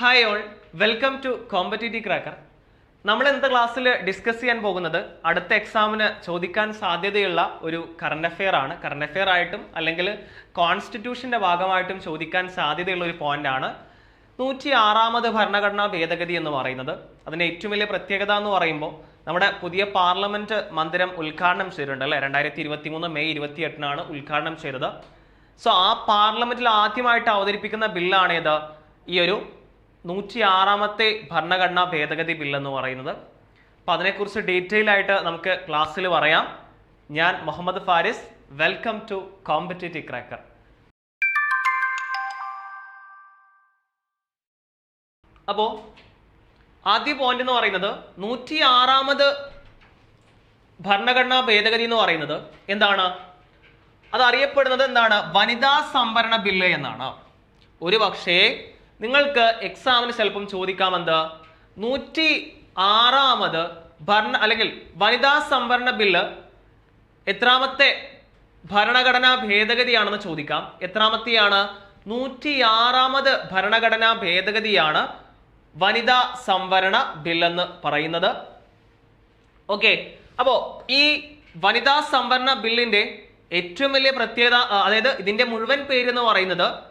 Hi all welcome to competitive cracker നമ്മൾ ഇന്നത്തെ ക്ലാസ്സിൽ ഡിസ്കസ് ചെയ്യാൻ പോകുന്നത് അടുത്ത എക്സാമിന് ചോദിക്കാൻ സാധ്യതയുള്ള ഒരു കറണ്ട് അഫെയർ ആണ്. കറണ്ട് അഫെയർ ആയിട്ടും അല്ലെങ്കിൽ കോൺസ്റ്റിറ്റ്യൂഷന്റെ ഭാഗമായിട്ടും ചോദിക്കാൻ സാധ്യതയുള്ള ഒരു പോയിന്റ് ആണ്. നൂറ്റി ആറാമത് ഭരണഘടനാ ഭേദഗതി എന്ന് പറയുന്നത്. അതിന്റെ ഏറ്റവും വലിയ പ്രത്യേകത എന്ന് പറയുമ്പോൾ നമ്മുടെ പുതിയ പാർലമെന്റ് മന്ദിരം ഉദ്ഘാടനം ചെയ്തിട്ടുണ്ട് അല്ലെ? രണ്ടായിരത്തി ഇരുപത്തി മൂന്ന് മെയ് ഇരുപത്തി എട്ടിനാണ് ഉദ്ഘാടനം ചെയ്തത്. സോ ആ പാർലമെന്റിൽ ആദ്യമായിട്ട് അവതരിപ്പിക്കുന്ന ബില്ലാണ് ഇത് ഈ ഒരു നൂറ്റി ആറാമത്തെ ഭരണഘടനാ ഭേദഗതി ബിൽ എന്ന് പറയുന്നത്. അപ്പൊ അതിനെക്കുറിച്ച് ഡീറ്റെയിൽ ആയിട്ട് നമുക്ക് ക്ലാസ്സിൽ പറയാം. ഞാൻ Muhammad Faris. Welcome to competitive cracker. അപ്പോ ആദ്യ പോയിന്റ് എന്ന് പറയുന്നത് നൂറ്റി ആറാമത് ഭരണഘടനാ ഭേദഗതി എന്ന് പറയുന്നത് എന്താണ്? അത് അറിയപ്പെടുന്നത് എന്താണ്? വനിതാ സംവരണ ബില്ല് എന്നാണ്. ഒരു പക്ഷേ നിങ്ങൾക്ക് എക്സാമിന് ചിലപ്പം ചോദിക്കാമെന്ത്? നൂറ്റി ആറാമത് ഭരണ അല്ലെങ്കിൽ വനിതാ സംവരണ ബില്ല് എത്രാമത്തെ ഭരണഘടനാ ഭേദഗതിയാണെന്ന് ചോദിക്കാം. എത്രാമത്തെയാണ്? നൂറ്റി ആറാമത് ഭരണഘടനാ ഭേദഗതിയാണ് വനിതാ സംവരണ ബില്ലെന്ന് പറയുന്നത്. ഓക്കെ അപ്പോ ഈ വനിതാ സംവരണ ബില്ലിന്റെ ഏറ്റവും വലിയ പ്രത്യേകത അതായത് ഇതിന്റെ മുഴുവൻ പേര് എന്ന് പറയുന്നത്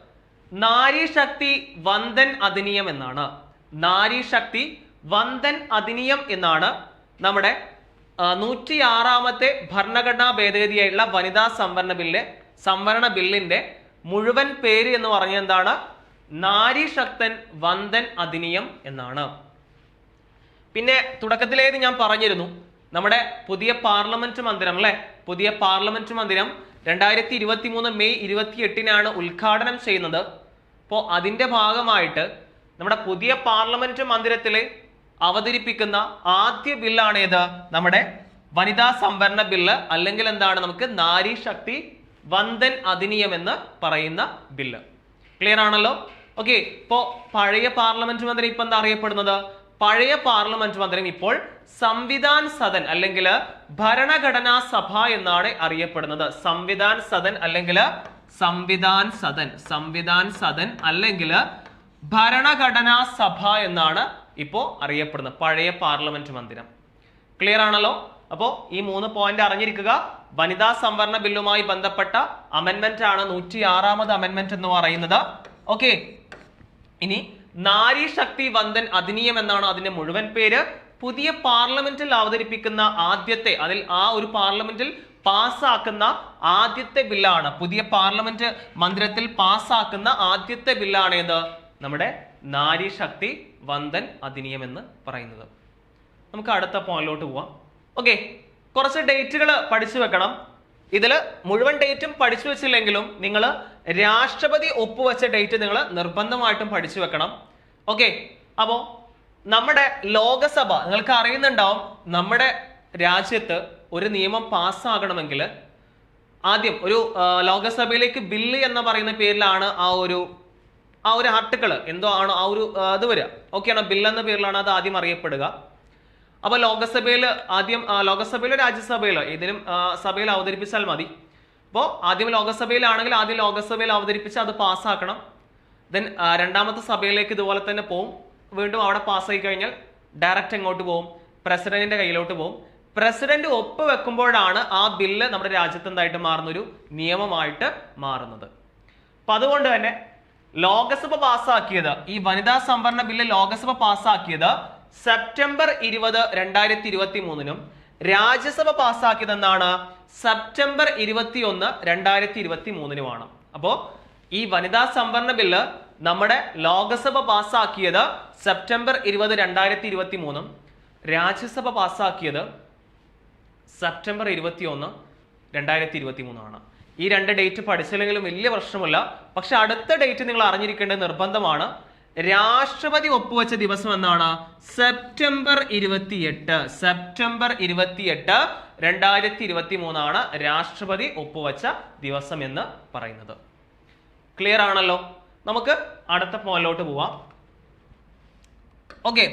നാരി ശക്തി വന്ദൻ അധിനിയം എന്നാണ്. നാരി ശക്തി വന്ദൻ അധിനിയം എന്നാണ് നമ്മുടെ നൂറ്റി ആറാമത്തെ ഭരണഘടനാ ഭേദഗതിയായിട്ടുള്ള വനിതാ സംവരണ ബില്ല് സംവരണ ബില്ലിന്റെ മുഴുവൻ പേര് എന്ന് പറഞ്ഞ എന്താണ് നാരി ശക്തൻ വന്ദൻ അധിനിയം എന്നാണ്. പിന്നെ തുടക്കത്തിലേത് ഞാൻ പറഞ്ഞിരുന്നു. നമ്മുടെ പുതിയ പാർലമെന്റ് മന്ദിരം അല്ലെ? പുതിയ പാർലമെന്റ് മന്ദിരം രണ്ടായിരത്തി ഇരുപത്തി മൂന്ന് മെയ് ഇരുപത്തി എട്ടിനാണ് ഉദ്ഘാടനം ചെയ്യുന്നത്. അപ്പോൾ അതിന്റെ ഭാഗമായിട്ട് നമ്മുടെ പുതിയ പാർലമെന്റ് മന്ദിരത്തിൽ അവതരിപ്പിക്കുന്ന ആദ്യ ബില്ലാണ് ഏത്? നമ്മുടെ വനിതാ സംവരണ ബില്ല് അല്ലെങ്കിൽ എന്താണ് നമുക്ക് നാരി ശക്തി വന്ദൻ അധിനിയം എന്ന് പറയുന്ന ബില്ല്. ക്ലിയർ ആണല്ലോ? ഓക്കെ ഇപ്പോ പഴയ പാർലമെന്റ് മന്ദിരം ഇപ്പൊ എന്താ അറിയപ്പെടുന്നത്? പഴയ പാർലമെന്റ് മന്ദിരം ഇപ്പോൾ സംവിധാൻ സദൻ അല്ലെങ്കിൽ ഭരണഘടനാ സഭ എന്നാണ് അറിയപ്പെടുന്നത്. സംവിധാൻ സദൻ അല്ലെങ്കിൽ സംവിധാൻ സദൻ സംവിധാൻ സദൻ അല്ലെങ്കിൽ ഭരണഘടനാ സഭ എന്നാണ് ഇപ്പോ അറിയപ്പെടുന്നത്. പഴയ പാർലമെന്റ് മന്ദിരം. ക്ലിയർ ആണല്ലോ? അപ്പോ ഈ മൂന്ന് പോയിന്റ് അറിഞ്ഞിരിക്കുക. വനിതാ സംവരണ ബില്ലുമായി ബന്ധപ്പെട്ട അമെന്മെന്റ് ആണ് നൂറ്റി ആറാമത് അമെന്മെന്റ് എന്ന് പറയുന്നത്. ഓക്കെ ഇനി നാരി ശക്തി വന്ദൻ അധിനിയം എന്നാണ് അതിന്റെ മുഴുവൻ പേര്. പുതിയ പാർലമെന്റിൽ അവതരിപ്പിക്കുന്ന ആദ്യത്തെ അതിൽ ആ ഒരു പാർലമെന്റിൽ പാസ്സാക്കുന്ന ആദ്യത്തെ ബില്ലാണ്. പുതിയ പാർലമെന്റ് മന്ദിരത്തിൽ പാസ്സാക്കുന്ന ആദ്യത്തെ ബില്ലാണ് ഏത്? നമ്മുടെ നാരി ശക്തി വന്ദൻ അധിനിയം എന്ന് പറയുന്നത്. നമുക്ക് അടുത്ത പോയിന്റിലോട്ട് പോവാം. ഓക്കെ കുറച്ച് ഡേറ്റുകൾ പഠിച്ചു വെക്കണം. ഇതിൽ മുഴുവൻ ഡേറ്റും പഠിച്ചു വെച്ചില്ലെങ്കിലും നിങ്ങൾ രാഷ്ട്രപതി ഒപ്പുവെച്ച ഡേറ്റ് നിങ്ങൾ നിർബന്ധമായിട്ടും പഠിച്ചു വെക്കണം. ഓക്കെ അപ്പോൾ നമ്മുടെ ലോകസഭ നിങ്ങൾക്ക് അറിയുന്നുണ്ടാവും നമ്മുടെ രാജ്യത്ത് ഒരു നിയമം പാസ്സാകണമെങ്കിൽ ആദ്യം ഒരു ലോകസഭയിലേക്ക് ബില്ല് എന്ന് പറയുന്ന പേരിലാണ് ആ ഒരു ആ ഒരു ആർട്ടിക്കിൾ എന്തോ ആണ് ആ ഒരു അത് വരിക. ഓക്കെയാണ് ബില്ല് എന്ന പേരിലാണ് അത് ആദ്യം അറിയപ്പെടുക. അപ്പോൾ ലോകസഭയിൽ ആദ്യം ലോകസഭയിലോ രാജ്യസഭയിലോ ഏതെങ്കിലും സഭയിൽ അവതരിപ്പിച്ചാൽ മതി. അപ്പോൾ ആദ്യം ലോകസഭയിലാണെങ്കിൽ ആദ്യം ലോകസഭയിൽ അവതരിപ്പിച്ച് അത് പാസ്സാക്കണം. ദെൻ രണ്ടാമത്തെ സഭയിലേക്ക് ഇതുപോലെ തന്നെ പോവും. വീണ്ടും അവിടെ പാസ്സായി കഴിഞ്ഞാൽ ഡയറക്റ്റ് എങ്ങോട്ട് പോവും? പ്രസിഡന്റിന്റെ കയ്യിലോട്ട് പോവും. പ്രസിഡന്റ് ഒപ്പ് വെക്കുമ്പോഴാണ് ആ ബില്ല് നമ്മുടെ രാജ്യത്ത് എന്തായിട്ട് മാറുന്ന ഒരു നിയമമായിട്ട് മാറുന്നത്. അപ്പൊ അതുകൊണ്ട് തന്നെ ലോകസഭ പാസ്സാക്കിയത് ഈ വനിതാ സംവരണ ബില്ല് ലോകസഭ പാസ്സാക്കിയത് സെപ്റ്റംബർ ഇരുപത് രണ്ടായിരത്തി ഇരുപത്തി മൂന്നിനും രാജ്യസഭ പാസ്സാക്കിയത് എന്താണ് സെപ്റ്റംബർ ഇരുപത്തി ഒന്ന് രണ്ടായിരത്തി ഇരുപത്തി മൂന്നിനുമാണ് അപ്പോ ഈ വനിതാ സംവരണ ബില്ല് നമ്മുടെ ലോകസഭ പാസ്സാക്കിയത് സെപ്റ്റംബർ ഇരുപത് രണ്ടായിരത്തി ഇരുപത്തി മൂന്നും രാജ്യസഭ പാസ്സാക്കിയത് സെപ്റ്റംബർ ഇരുപത്തി ഒന്ന് രണ്ടായിരത്തി ഇരുപത്തി മൂന്നാണ് ഈ രണ്ട് ഡേറ്റ് പഠിച്ചില്ലെങ്കിലും വലിയ പ്രശ്നമില്ല. പക്ഷെ അടുത്ത ഡേറ്റ് നിങ്ങൾ അറിഞ്ഞിരിക്കേണ്ട നിർബന്ധമാണ്. രാഷ്ട്രപതി ഒപ്പുവെച്ച ദിവസം എന്നാണ്? സെപ്റ്റംബർ ഇരുപത്തിയെട്ട് സെപ്റ്റംബർ ഇരുപത്തിയെട്ട് രണ്ടായിരത്തി ഇരുപത്തി മൂന്നാണ് രാഷ്ട്രപതി ഒപ്പുവെച്ച ദിവസം എന്ന് പറയുന്നത്. ക്ലിയർ ആണല്ലോ. നമുക്ക് അടുത്ത പോയിന്റിലോട്ട് പോവാം. ഓക്കെ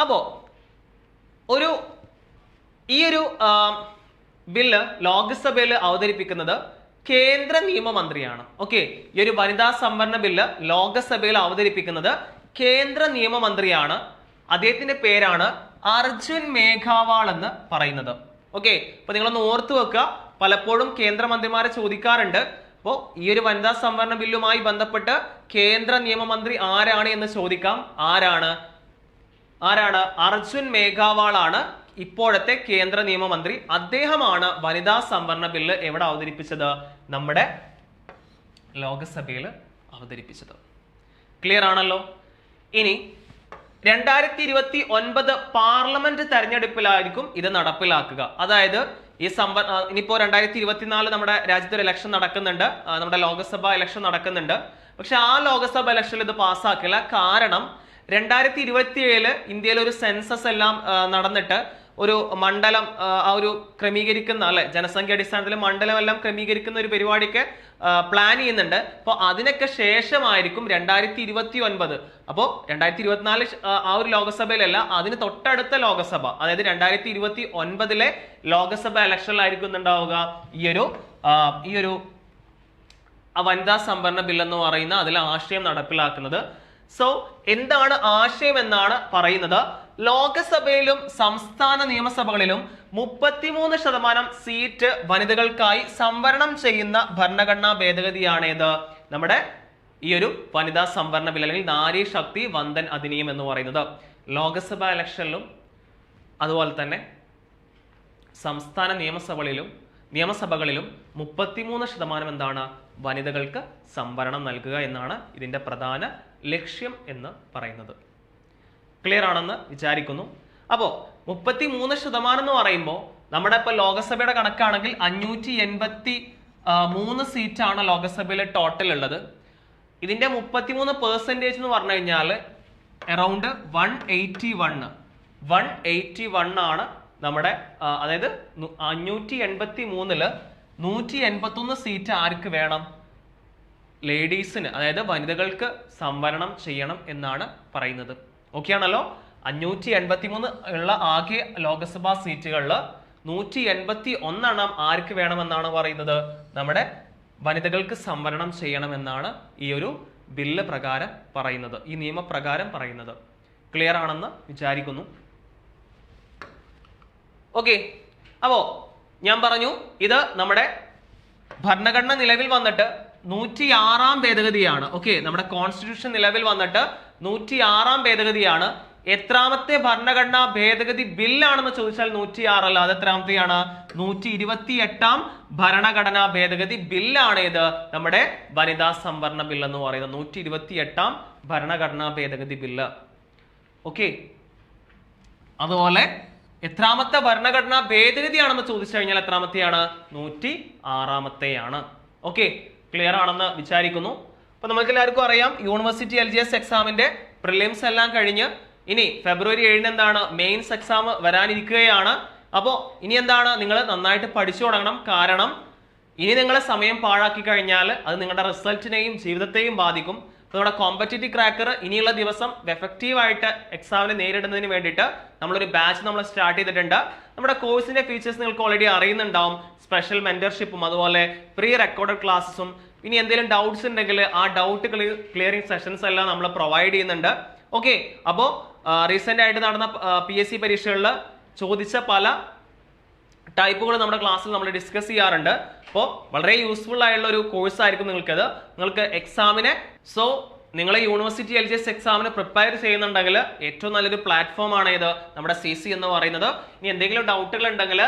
അപ്പോ ഒരു ഈ ഒരു ബില്ല് ലോക്സഭയിൽ അവതരിപ്പിക്കുന്നത് കേന്ദ്ര നിയമമന്ത്രിയാണ്. ഓക്കെ ഈ ഒരു വനിതാ സംവരണ ബില്ല് ലോക്സഭയിൽ അവതരിപ്പിക്കുന്നത് കേന്ദ്ര നിയമമന്ത്രിയാണ്. അദ്ദേഹത്തിന്റെ പേരാണ് അർജുൻ മേഘാവാൾ എന്ന് പറയുന്നത്. ഓക്കെ അപ്പൊ നിങ്ങളൊന്ന് ഓർത്തു വെക്കുക. പലപ്പോഴും കേന്ദ്രമന്ത്രിമാരെ ചോദിക്കാറുണ്ട് അപ്പോൾ ഈ ഒരു വനിതാ സംവരണ ബില്ലുമായി ബന്ധപ്പെട്ട് കേന്ദ്ര നിയമമന്ത്രി ആരാണ് എന്ന് ചോദിക്കാം. ആരാണ്? ആരാണ്? അർജുൻ മേഘാവാളാണ് ഇപ്പോഴത്തെ കേന്ദ്ര നിയമമന്ത്രി. അദ്ദേഹമാണ് വനിതാ സംവരണ ബില്ല് എവിടെ അവതരിപ്പിച്ചത്? നമ്മുടെ ലോകസഭയിൽ അവതരിപ്പിച്ചത്. ക്ലിയർ ആണല്ലോ? ഇനി രണ്ടായിരത്തി ഇരുപത്തി ഒൻപത് പാർലമെന്റ് തെരഞ്ഞെടുപ്പിലായിരിക്കും ഇത് നടപ്പിലാക്കുക. അതായത് ഈ സംവ ഇനിയിപ്പോ രണ്ടായിരത്തി ഇരുപത്തിനാല് നമ്മുടെ രാജ്യത്ത് ഒരു ഇലക്ഷൻ നടക്കുന്നുണ്ട് നമ്മുടെ ലോക്സഭ ഇലക്ഷൻ നടക്കുന്നുണ്ട്. പക്ഷെ ആ ലോക്സഭ ഇലക്ഷനിൽ ഇത് പാസ്സാക്കില്ല. കാരണം രണ്ടായിരത്തി ഇരുപത്തി ഏഴിൽ ഇന്ത്യയിൽ ഒരു സെൻസസ് എല്ലാം നടന്നിട്ട് ഒരു മണ്ഡലം ആ ഒരു ക്രമീകരിക്കുന്ന അല്ലെ ജനസംഖ്യ അടിസ്ഥാനത്തിൽ മണ്ഡലം എല്ലാം ക്രമീകരിക്കുന്ന ഒരു പരിപാടിക്ക് പ്ലാൻ ചെയ്യുന്നുണ്ട്. അപ്പോൾ അതിനൊക്കെ ശേഷമായിരിക്കും രണ്ടായിരത്തി ഇരുപത്തി ഒൻപത് അപ്പോൾ രണ്ടായിരത്തി ഇരുപത്തിനാല് ആ ഒരു ലോകസഭയിലല്ല അതിന് തൊട്ടടുത്ത ലോകസഭ അതായത് രണ്ടായിരത്തി ഇരുപത്തി ഒൻപതിലെ ലോകസഭ ഇലക്ഷനിലായിരിക്കും ഉണ്ടാവുക ഈയൊരു ഒരു ആ, ഈ ഒരു വനിതാ സംവരണ ബിൽ എന്ന് പറയുന്ന അതിലെ ആശയം നടപ്പിലാക്കുന്നത്. സോ എന്താണ് ആശയം എന്നാണ് പറയുന്നത്. ലോകസഭയിലും സംസ്ഥാന നിയമസഭകളിലും മുപ്പത്തിമൂന്ന് ശതമാനം സീറ്റ് വനിതകൾക്കായി സംവരണം ചെയ്യുന്ന ഭരണഘടനാ ഭേദഗതിയാണേത്. നമ്മുടെ ഈ ഒരു വനിതാ സംവരണ ബിൽ അല്ലെങ്കിൽ നാരി ശക്തി വന്ദൻ അധിനിയം എന്ന് പറയുന്നത്. ലോകസഭ ഇലക്ഷനിലും അതുപോലെ തന്നെ സംസ്ഥാന നിയമസഭകളിലും നിയമസഭകളിലും മുപ്പത്തിമൂന്ന് ശതമാനം എന്താണ് വനിതകൾക്ക് സംവരണം നൽകുക എന്നാണ് ഇതിന്റെ പ്രധാന ലക്ഷ്യം എന്ന് പറയുന്നത്. ക്ലിയർ ആണെന്ന് വിചാരിക്കുന്നു. അപ്പോൾ മുപ്പത്തി മൂന്ന് ശതമാനം എന്ന് പറയുമ്പോൾ നമ്മുടെ ഇപ്പോൾ ലോകസഭയുടെ കണക്കാണെങ്കിൽ അഞ്ഞൂറ്റി എൺപത്തി മൂന്ന് സീറ്റാണ് ലോകസഭയിലെ ടോട്ടൽ ഉള്ളത്. ഇതിന്റെ മുപ്പത്തിമൂന്ന് പെർസെന്റേജ് എന്ന് പറഞ്ഞു കഴിഞ്ഞാൽ around one eighty one one eighty one ആണ് നമ്മുടെ അതായത് അഞ്ഞൂറ്റി എൺപത്തി മൂന്നിൽ നൂറ്റി എൺപത്തി ഒന്ന് സീറ്റ് ആർക്ക് വേണം? ലേഡീസിന് അതായത് വനിതകൾക്ക് സംവരണം ചെയ്യണം എന്നാണ് പറയുന്നത്. ഓക്കെ ആണല്ലോ? അഞ്ഞൂറ്റി എൺപത്തി മൂന്ന് ഉള്ള ആകെ ലോക്സഭാ സീറ്റുകളിൽ നൂറ്റി എൺപത്തി ഒന്നെണ്ണം ആർക്ക് വേണമെന്നാണ് പറയുന്നത്? നമ്മുടെ വനിതകൾക്ക് സംവരണം ചെയ്യണം എന്നാണ് ഈ ഒരു ബില്ല് പ്രകാരം പറയുന്നത്. ഈ നിയമപ്രകാരം പറയുന്നത്. ക്ലിയർ ആണെന്ന് വിചാരിക്കുന്നു. ഓക്കെ അപ്പോ ഞാൻ പറഞ്ഞു ഇത് നമ്മുടെ ഭരണഘടന നിലവിൽ വന്നിട്ട് നൂറ്റി ആറാം ഭേദഗതിയാണ്. ഓക്കെ നമ്മുടെ കോൺസ്റ്റിറ്റ്യൂഷൻ നിലവിൽ വന്നിട്ട് നൂറ്റി ആറാം ഭേദഗതിയാണ്. എത്രാമത്തെ ഭരണഘടനാ ഭേദഗതി ബില്ലാണെന്ന് ചോദിച്ചാൽ നൂറ്റി ആറല്ല അത് എത്രാമത്തെയാണ്? നൂറ്റി ഇരുപത്തി എട്ടാം ഭരണഘടനാ ഭേദഗതി ബില്ലാണ് ഇത് നമ്മുടെ വനിതാ സംവരണ ബിൽ എന്ന് പറയുന്നത്. നൂറ്റി ഇരുപത്തി എട്ടാം ഭരണഘടനാ ഭേദഗതി ബില്ല്. ഓക്കെ അതുപോലെ എത്രാമത്തെ ഭരണഘടനാ ഭേദഗതിയാണെന്ന് ചോദിച്ചു കഴിഞ്ഞാൽ എത്രാമത്തെയാണ്? നൂറ്റി ആറാമത്തെയാണ് ഓക്കെ ക്ലിയർ ആണെന്ന് വിചാരിക്കുന്നു. അപ്പൊ നമുക്ക് എല്ലാവർക്കും അറിയാം യൂണിവേഴ്സിറ്റി എൽ ജി എസ് എക്സാമിന്റെ പ്രിലിംസ് എല്ലാം കഴിഞ്ഞ് ഇനി ഫെബ്രുവരി ഏഴിന് എന്താണ്? മെയിൻസ് എക്സാം വരാനിരിക്കുകയാണ്. അപ്പോൾ ഇനി എന്താണ്? നിങ്ങൾ നന്നായിട്ട് പഠിച്ചു തുടങ്ങണം. കാരണം ഇനി നിങ്ങളെ സമയം പാഴാക്കി കഴിഞ്ഞാൽ അത് നിങ്ങളുടെ റിസൾട്ടിനെയും ജീവിതത്തെയും ബാധിക്കും. നമ്മുടെ കോമ്പറ്റേറ്റീവ് ക്രാക്കർ ഇനിയുള്ള ദിവസം എഫക്റ്റീവ് ആയിട്ട് എക്സാമിനെ നേരിടുന്നതിന് വേണ്ടിയിട്ട് നമ്മളൊരു ബാച്ച് നമ്മൾ സ്റ്റാർട്ട് ചെയ്തിട്ടുണ്ട്. നമ്മുടെ കോഴ്സിന്റെ ഫീച്ചേഴ്സ് നിങ്ങൾക്ക് ഓൾറെഡി അറിയുന്നുണ്ടാവും. സ്പെഷ്യൽ മെന്റർഷിപ്പും അതുപോലെ പ്രീ റെക്കോർഡഡ് ക്ലാസ്സും ഇനി എന്തെങ്കിലും ഡൗട്ട്സ് ഉണ്ടെങ്കിൽ ആ ഡൗട്ട് ക്ലിയറിംഗ് സെഷൻസ് എല്ലാം നമ്മൾ പ്രൊവൈഡ് ചെയ്യുന്നുണ്ട്. ഓക്കെ അപ്പോൾ റീസെന്റ് ആയിട്ട് നടന്ന പി എസ് സി പരീക്ഷകളിൽ ചോദിച്ച പല ടൈപ്പുകൾ നമ്മുടെ ക്ലാസ്സിൽ നമ്മൾ ഡിസ്കസ് ചെയ്യാറുണ്ട്. അപ്പോൾ വളരെ യൂസ്ഫുൾ ആയുള്ള ഒരു കോഴ്സ് ആയിരിക്കും നിങ്ങൾക്കത്. നിങ്ങൾക്ക് എക്സാമിനെ സോ നിങ്ങളെ യൂണിവേഴ്സിറ്റി എൽ ജി എസ് എക്സാമിന് പ്രിപ്പയർ ചെയ്യുന്നുണ്ടെങ്കിൽ ഏറ്റവും നല്ലൊരു പ്ലാറ്റ്ഫോം ആണ് ഇത് നമ്മുടെ സി സി എന്ന് പറയുന്നത്. ഇനി എന്തെങ്കിലും ഡൗട്ടുകൾ ഉണ്ടെങ്കിൽ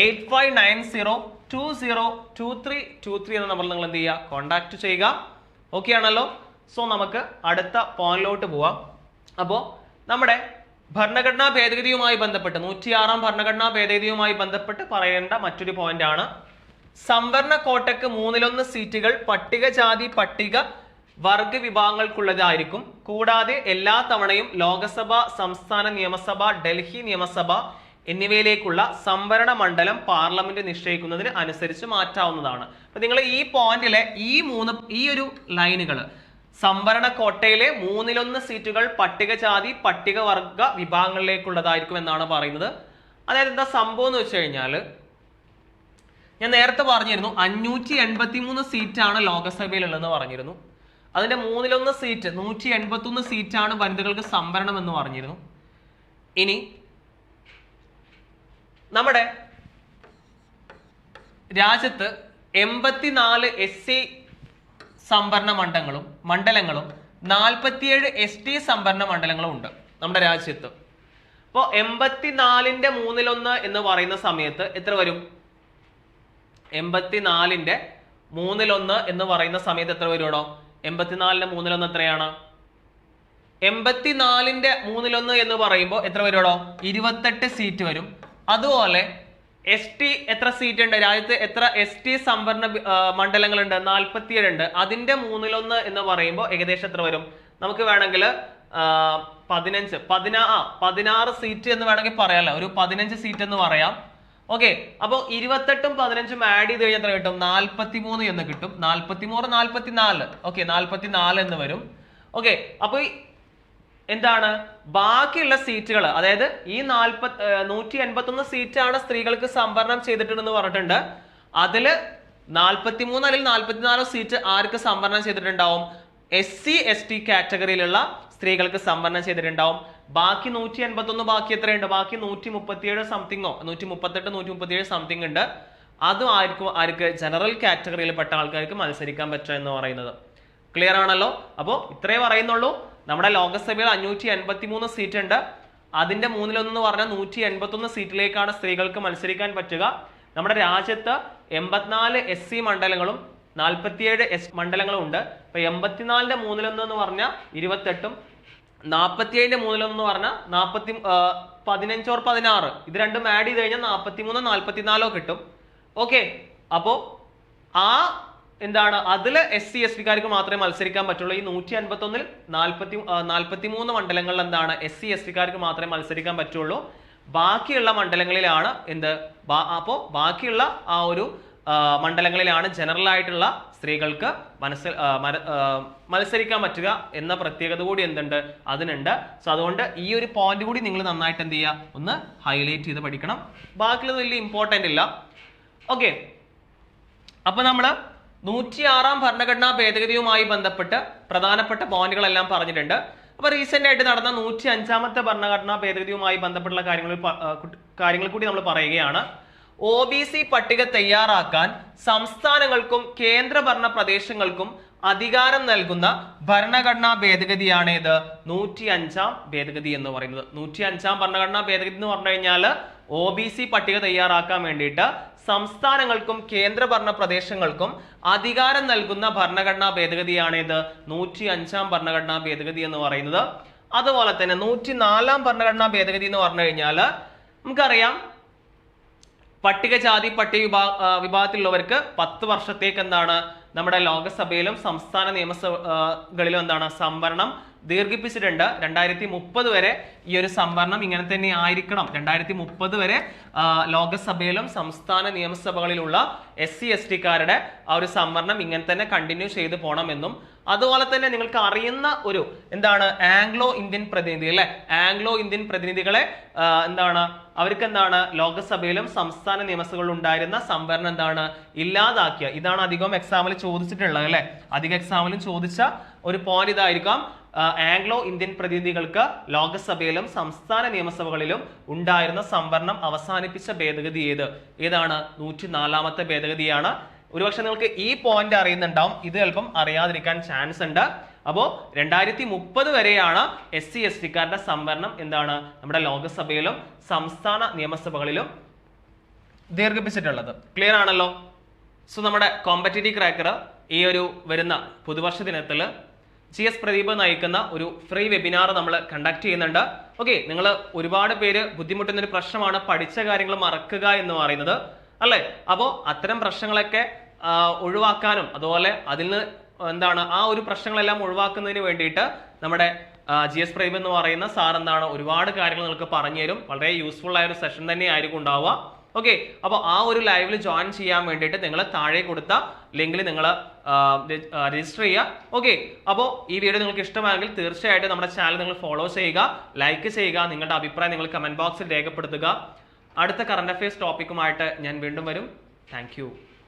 eight five nine zero two zero two three two three എന്ന നമ്പറിൽ നിങ്ങൾ എന്ത് ചെയ്യുക? കോൺടാക്ട് ചെയ്യുക. ഓക്കെ ആണല്ലോ? സോ നമുക്ക് അടുത്ത പോയിന്റിലോട്ട് പോവാം. അപ്പോൾ നമ്മുടെ ഭരണഘടനാ ഭേദഗതിയുമായി ബന്ധപ്പെട്ട് നൂറ്റിയാറാം ഭരണഘടനാ ഭേദഗതിയുമായി ബന്ധപ്പെട്ട് പറയേണ്ട മറ്റൊരു പോയിന്റ് ആണ്. സംവരണ കോട്ടയ്ക്ക് മൂന്നിലൊന്ന് സീറ്റുകൾ പട്ടികജാതി പട്ടിക വർഗ വിഭാഗങ്ങൾക്കുള്ളതായിരിക്കും. കൂടാതെ എല്ലാ തവണയും ലോകസഭ സംസ്ഥാന നിയമസഭ ഡൽഹി നിയമസഭ എന്നിവയിലേക്കുള്ള സംവരണ മണ്ഡലം പാർലമെന്റ് നിശ്ചയിക്കുന്നതിന് അനുസരിച്ച് മാറ്റാവുന്നതാണ്. അപ്പൊ നിങ്ങൾ ഈ പോയിന്റിലെ ഈ മൂന്ന് ഈ ഒരു ലൈനുകൾ സംവരണ കോട്ടയിലെ മൂന്നിലൊന്ന് സീറ്റുകൾ പട്ടികജാതി പട്ടികവർഗ വിഭാഗങ്ങളിലേക്കുള്ളതായിരിക്കും എന്നാണ് പറയുന്നത്. അതായത് എന്താ സംഭവം എന്ന് വെച്ച് കഴിഞ്ഞാൽ ഞാൻ നേരത്തെ പറഞ്ഞിരുന്നു അഞ്ഞൂറ്റി എൺപത്തി മൂന്ന് സീറ്റാണ് ലോകസഭയിലുള്ളതെന്ന് പറഞ്ഞിരുന്നു. അതിന്റെ മൂന്നിലൊന്ന് സീറ്റ് നൂറ്റി എൺപത്തൊന്ന് സീറ്റാണ് വനിതകൾക്ക് സംവരണം എന്ന് പറഞ്ഞിരുന്നു. ഇനി നമ്മുടെ രാജ്യത്ത് എൺപത്തിനാല് എസ് സി സംവരണ മണ്ഡലങ്ങളും മണ്ഡലങ്ങളും നാൽപ്പത്തിയേഴ് എസ് ടി സംവരണ മണ്ഡലങ്ങളും ഉണ്ട് നമ്മുടെ രാജ്യത്ത്. അപ്പോൾ എൺപത്തിനാലിന്റെ മൂന്നിലൊന്ന് എന്ന് പറയുന്ന സമയത്ത് എത്ര വരും? എൺപത്തിനാലിന്റെ മൂന്നിലൊന്ന് എന്ന് പറയുന്ന സമയത്ത് എത്ര വരുവാണോ എൺപത്തിനാലിന്റെ മൂന്നിലൊന്ന് എത്രയാണ്? എൺപത്തിനാലിന്റെ മൂന്നിലൊന്ന് എന്ന് പറയുമ്പോൾ എത്ര വരുവാണോ ഇരുപത്തെട്ട് സീറ്റ് വരും. അതുപോലെ എസ് ടി എത്ര സീറ്റ് ഉണ്ട്? രാജ്യത്ത് എത്ര എസ് ടി സംവരണ മണ്ഡലങ്ങളുണ്ട്? നാൽപ്പത്തിയേഴ് ഉണ്ട് അതിന്റെ മൂന്നിലൊന്ന് എന്ന് പറയുമ്പോൾ ഏകദേശം എത്ര വരും? നമുക്ക് വേണമെങ്കിൽ പതിനഞ്ച്. പതിനാ പതിനാറ് സീറ്റ് എന്ന് വേണമെങ്കിൽ പറയാമല്ലോ ഒരു പതിനഞ്ച് സീറ്റ് എന്ന് പറയാം. ഓക്കെ അപ്പോൾ ഇരുപത്തെട്ടും പതിനഞ്ചും ആഡ് ചെയ്ത് കഴിഞ്ഞാൽ എത്ര കിട്ടും? നാൽപ്പത്തി മൂന്ന് എന്ന് കിട്ടും. നാൽപ്പത്തി മൂന്ന് നാൽപ്പത്തി നാല് ഓക്കെ നാൽപ്പത്തി നാല് എന്ന് വരും. ഓക്കെ അപ്പോൾ എന്താണ്? ബാക്കിയുള്ള സീറ്റുകൾ അതായത് ഈ നാൽപ്പത് നൂറ്റി എൺപത്തി ഒന്ന് സീറ്റാണ് സ്ത്രീകൾക്ക് സംവരണം ചെയ്തിട്ടുണ്ടെന്ന് പറഞ്ഞിട്ടുണ്ട്. അതിൽ നാൽപ്പത്തി മൂന്ന് അല്ലെങ്കിൽ നാൽപ്പത്തിനാലോ സീറ്റ് ആർക്ക് സംവരണം ചെയ്തിട്ടുണ്ടാവും? എസ് സി എസ് ടി കാറ്റഗറിയിലുള്ള സ്ത്രീകൾക്ക് സംവരണം ചെയ്തിട്ടുണ്ടാവും. ബാക്കി നൂറ്റി എൺപത്തി ഒന്ന് ബാക്കി എത്രയുണ്ട്? ബാക്കി നൂറ്റി മുപ്പത്തിയേഴ് സംതിങ്ങോ? നൂറ്റി മുപ്പത്തെട്ട് നൂറ്റി മുപ്പത്തിയേഴ് സംതിങ് ഉണ്ട്. അതും ആർക്കും ആർക്ക് ജനറൽ കാറ്റഗറിയിൽപ്പെട്ട ആൾക്കാർക്ക് മത്സരിക്കാൻ പറ്റുക എന്ന് പറയുന്നത്. ക്ലിയർ ആണല്ലോ? അപ്പോൾ ഇത്രേ പറയുന്നുള്ളൂ. നമ്മുടെ ലോകസഭയിൽ അഞ്ഞൂറ്റി എൺപത്തി മൂന്ന് സീറ്റ് ഉണ്ട് അതിന്റെ മൂന്നിലൊന്ന് പറഞ്ഞാൽ നൂറ്റി എൺപത്തി ഒന്ന് സീറ്റിലേക്കാണ് സ്ത്രീകൾക്ക് മത്സരിക്കാൻ പറ്റുക. നമ്മുടെ രാജ്യത്ത് എൺപത്തിനാല് എസ് സി മണ്ഡലങ്ങളും നാൽപ്പത്തിയേഴ് എസ് മണ്ഡലങ്ങളും ഉണ്ട്. ഇപ്പൊ എൺപത്തിനാലിന്റെ മൂന്നിലൊന്ന് എന്ന് പറഞ്ഞാൽ ഇരുപത്തെട്ടും നാൽപ്പത്തിയേഴിന്റെ മൂന്നിലൊന്ന് എന്ന് പറഞ്ഞാൽ നാൽപ്പത്തി പതിനഞ്ചോർ പതിനാറ്. ഇത് രണ്ടും ആഡ് ചെയ്ത് കഴിഞ്ഞാൽ നാൽപ്പത്തി മൂന്നോ നാൽപ്പത്തിനാലോ കിട്ടും. ഓക്കെ അപ്പോ ആ എന്താണ്? അതിൽ എസ് സി എസ് ടിക്കാർക്ക് മാത്രമേ മത്സരിക്കാൻ പറ്റുള്ളൂ. ഈ നൂറ്റി അൻപത്തി ഒന്നിൽ നാൽപ്പത്തി നാൽപ്പത്തി മൂന്ന് മണ്ഡലങ്ങളിൽ എന്താണ് എസ് സി എസ് ടിക്കാർക്ക് മാത്രമേ മത്സരിക്കാൻ പറ്റുള്ളൂ. ബാക്കിയുള്ള മണ്ഡലങ്ങളിലാണ് എന്ത്? അപ്പോൾ അപ്പോ ബാക്കിയുള്ള ആ ഒരു മണ്ഡലങ്ങളിലാണ് ജനറൽ ആയിട്ടുള്ള സ്ത്രീകൾക്ക് ആ, മത്സരിക്കാൻ പറ്റുക എന്ന പ്രത്യേകത കൂടി എന്തുണ്ട്? അതിനുണ്ട്. സോ അതുകൊണ്ട് ഈ ഒരു പോയിന്റ് കൂടി നിങ്ങൾ നന്നായിട്ട് എന്ത് ചെയ്യുക? ഒന്ന് ഹൈലൈറ്റ് ചെയ്ത് പഠിക്കണം. ബാക്കിയുള്ളത് വലിയ ഇമ്പോർട്ടന്റ് ഇല്ല. ഓക്കെ അപ്പൊ നമ്മൾ നൂറ്റി ആറാം ഭരണഘടനാ ഭേദഗതിയുമായി ബന്ധപ്പെട്ട് പ്രധാനപ്പെട്ട പോയിന്റുകളെല്ലാം പറഞ്ഞിട്ടുണ്ട്. അപ്പൊ റീസെന്റ് ആയിട്ട് നടന്ന നൂറ്റി അഞ്ചാമത്തെ ഭരണഘടനാ ഭേദഗതിയുമായി ബന്ധപ്പെട്ടുള്ള കാര്യങ്ങൾ കാര്യങ്ങൾ കൂടി നമ്മൾ പറയുകയാണ്. ഒ ബി സി പട്ടിക തയ്യാറാക്കാൻ സംസ്ഥാനങ്ങൾക്കും കേന്ദ്രഭരണ പ്രദേശങ്ങൾക്കും അധികാരം നൽകുന്ന ഭരണഘടനാ ഭേദഗതിയാണ് ഇത്. നൂറ്റി അഞ്ചാം ഭേദഗതി എന്ന് പറയുന്നത്. നൂറ്റി അഞ്ചാം ഭരണഘടനാ ഭേദഗതി എന്ന് പറഞ്ഞു കഴിഞ്ഞാൽ ഒ ബി സി പട്ടിക തയ്യാറാക്കാൻ വേണ്ടിയിട്ട് സംസ്ഥാനങ്ങൾക്കും കേന്ദ്രഭരണ പ്രദേശങ്ങൾക്കും അധികാരം നൽകുന്ന ഭരണഘടനാ ഭേദഗതിയാണ് ഇത് നൂറ്റി അഞ്ചാം ഭരണഘടനാ ഭേദഗതി എന്ന് പറയുന്നത്. അതുപോലെ തന്നെ നൂറ്റി നാലാം ഭരണഘടനാ ഭേദഗതി എന്ന് പറഞ്ഞു കഴിഞ്ഞാൽ നമുക്കറിയാം പട്ടികജാതി പട്ടിക വിഭാ വിഭാഗത്തിലുള്ളവർക്ക് പത്ത് വർഷത്തേക്ക് എന്താണ് നമ്മുടെ ലോകസഭയിലും സംസ്ഥാന നിയമസഭകളിലും എന്താണ് സംവരണം ദീർഘിപ്പിച്ചിട്ടുണ്ട്. രണ്ടായിരത്തി മുപ്പത് വരെ ഈ ഒരു സംവരണം ഇങ്ങനെ തന്നെ ആയിരിക്കണം. രണ്ടായിരത്തി മുപ്പത് വരെ ലോകസഭയിലും സംസ്ഥാന നിയമസഭകളിലുള്ള എസ് സി എസ് ടിക്കാരുടെ ആ ഒരു സംവരണം ഇങ്ങനെ തന്നെ കണ്ടിന്യൂ ചെയ്ത് പോകണമെന്നും അതുപോലെ തന്നെ നിങ്ങൾക്ക് അറിയുന്ന ഒരു എന്താണ് ആംഗ്ലോ ഇന്ത്യൻ പ്രതിനിധി അല്ലെ? ആംഗ്ലോ ഇന്ത്യൻ പ്രതിനിധികളെ എന്താണ് അവർക്ക് എന്താണ് ലോകസഭയിലും സംസ്ഥാന നിയമസഭകളിലും ഉണ്ടായിരുന്ന സംവരണം എന്താണ് ഇല്ലാതാക്കിയ. ഇതാണ് അധികം എക്സാമിൽ ചോദിച്ചിട്ടുള്ളത് അല്ലെ? അധികം എക്സാമിലും ചോദിച്ച ഒരു പോയിന്റ് ഇതായിരിക്കാം. ആംഗ്ലോ ഇന്ത്യൻ പ്രതിനിധികൾക്ക് ലോകസഭയിലും സംസ്ഥാന നിയമസഭകളിലും ഉണ്ടായിരുന്ന സംവരണം അവസാനിപ്പിച്ച ഭേദഗതി ഏത്? ഏതാണ്? നൂറ്റി നാലാമത്തെ ഭേദഗതിയാണ്. ഒരുപക്ഷെ നിങ്ങൾക്ക് ഈ പോയിന്റ് അറിയുന്നുണ്ടാവും. ഇത് ചിലപ്പം അറിയാതിരിക്കാൻ ചാൻസ് ഉണ്ട്. അപ്പോൾ രണ്ടായിരത്തി മുപ്പത് വരെയാണ് എസ് സി എസ് ടിക്കാരുടെ സംവരണം എന്താണ്? നമ്മുടെ ലോകസഭയിലും സംസ്ഥാന നിയമസഭകളിലും ദീർഘിപ്പിച്ചിട്ടുള്ളത്. ക്ലിയർ ആണല്ലോ? സോ നമ്മുടെ കോമ്പറ്റേറ്റീവ് ക്രാക്കർ ഈ ഒരു വരുന്ന പുതുവർഷ ദിനത്തിൽ ജി എസ് പ്രദീപ് നയിക്കുന്ന ഒരു ഫ്രീ വെബിനാർ നമ്മൾ കണ്ടക്ട് ചെയ്യുന്നുണ്ട്. ഓക്കെ നിങ്ങൾ ഒരുപാട് പേര് ബുദ്ധിമുട്ടുന്ന ഒരു പ്രശ്നമാണ് പഠിച്ച കാര്യങ്ങൾ മറക്കുക എന്ന് പറയുന്നത്. അല്ലേ? അപ്പോൾ അത്തരം പ്രശ്നങ്ങളൊക്കെ ഒഴിവാക്കാനും അതുപോലെ അതിൽ നിന്ന് എന്താണ് ആ ഒരു പ്രശ്നങ്ങളെല്ലാം ഒഴിവാക്കുന്നതിന് വേണ്ടിയിട്ട് നമ്മുടെ ജി എസ് പ്രദീപ് എന്ന് പറയുന്ന സാർ എന്താണ് ഒരുപാട് കാര്യങ്ങൾ നിങ്ങൾക്ക് പറഞ്ഞു തരും. വളരെ യൂസ്ഫുൾ ആയ ഒരു സെഷൻ തന്നെ ആയിരിക്കും ഉണ്ടാവുക. ഓക്കെ അപ്പോൾ ആ ഒരു ലൈവിൽ ജോയിൻ ചെയ്യാൻ വേണ്ടിയിട്ട് നിങ്ങൾ താഴെ കൊടുത്ത ലിങ്കിൽ നിങ്ങൾ രജിസ്റ്റർ ചെയ്യുക. ഓക്കെ അപ്പോൾ ഈ വീഡിയോ നിങ്ങൾക്ക് ഇഷ്ടമായെങ്കിൽ തീർച്ചയായിട്ടും നമ്മുടെ ചാനൽ നിങ്ങൾ ഫോളോ ചെയ്യുക ലൈക്ക് ചെയ്യുക നിങ്ങളുടെ അഭിപ്രായം നിങ്ങൾ കമന്റ് ബോക്സിൽ രേഖപ്പെടുത്തുക. അടുത്ത കറണ്ട് അഫയേഴ്സ് ടോപ്പിക്കുമായിട്ട് ഞാൻ വീണ്ടും വരും. താങ്ക്